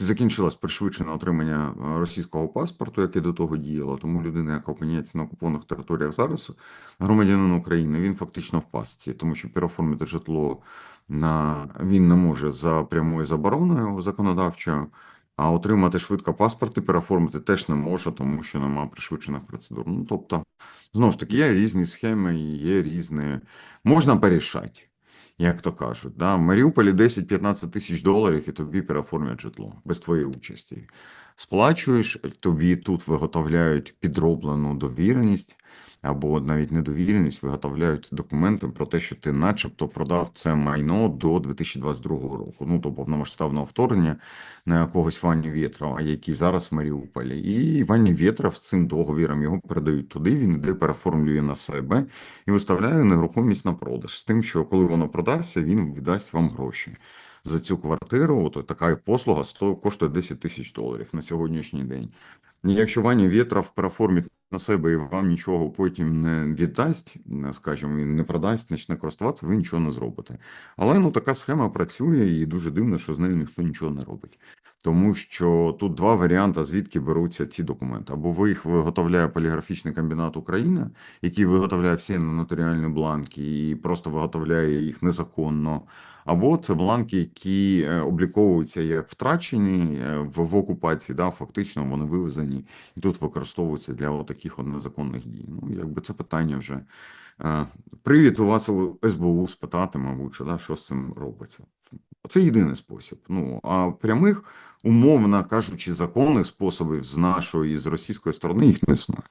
закінчилось пришвидшене отримання е, російського паспорту, яке до того діяло. Тому людина, яка опиняється на окупованих територіях зараз, громадянин України, він фактично в пастці, тому що переоформити житло на він не може за прямою забороною законодавчою. А отримати швидко паспорт і переоформити теж не може, тому що немає пришвидшених процедур. Ну тобто, знову ж таки, є різні схеми, є різні. Можна порішати, як то кажуть. Да? В Маріуполі 10-15 тисяч доларів і тобі переоформлять житло без твоєї участі. Сплачуєш, тобі тут виготовляють підроблену довіреність або навіть недовіреність, виготовляють документи про те, що ти начебто продав це майно до 2022 року. Ну, до повномасштабного вторгнення на якогось Ваню Вєтрова, який зараз в Маріуполі. І Вані Вєтров з цим договіром його передають туди, він іде переформлює на себе і виставляє нерухомість на продаж. З тим, що коли воно продасться, він віддасть вам гроші. За цю квартиру, от така послуга сто- коштує 10 тисяч доларів на сьогоднішній день. І якщо Ваня Вєтров переформить на себе і вам нічого потім не віддасть, не, скажімо, і не продасть, почне користуватися, ви нічого не зробите. Але ну така схема працює, і дуже дивно, що з нею ніхто нічого не робить. Тому що тут два варіанти, звідки беруться ці документи. Або ви їх виготовляє поліграфічний комбінат Україна, який виготовляє всі нотаріальні бланки і просто виготовляє їх незаконно. Або це бланки, які е, обліковуються як втрачені е, в, окупації, да, фактично вони вивезені і тут використовуються для отаких от незаконних дій. Ну, якби це питання вже. Е, Привід у вас у СБУ спитати, мабуть, да, що з цим робиться. Це єдиний спосіб. Ну а прямих, умовно кажучи, законних способів з нашої і з російської сторони їх не існує.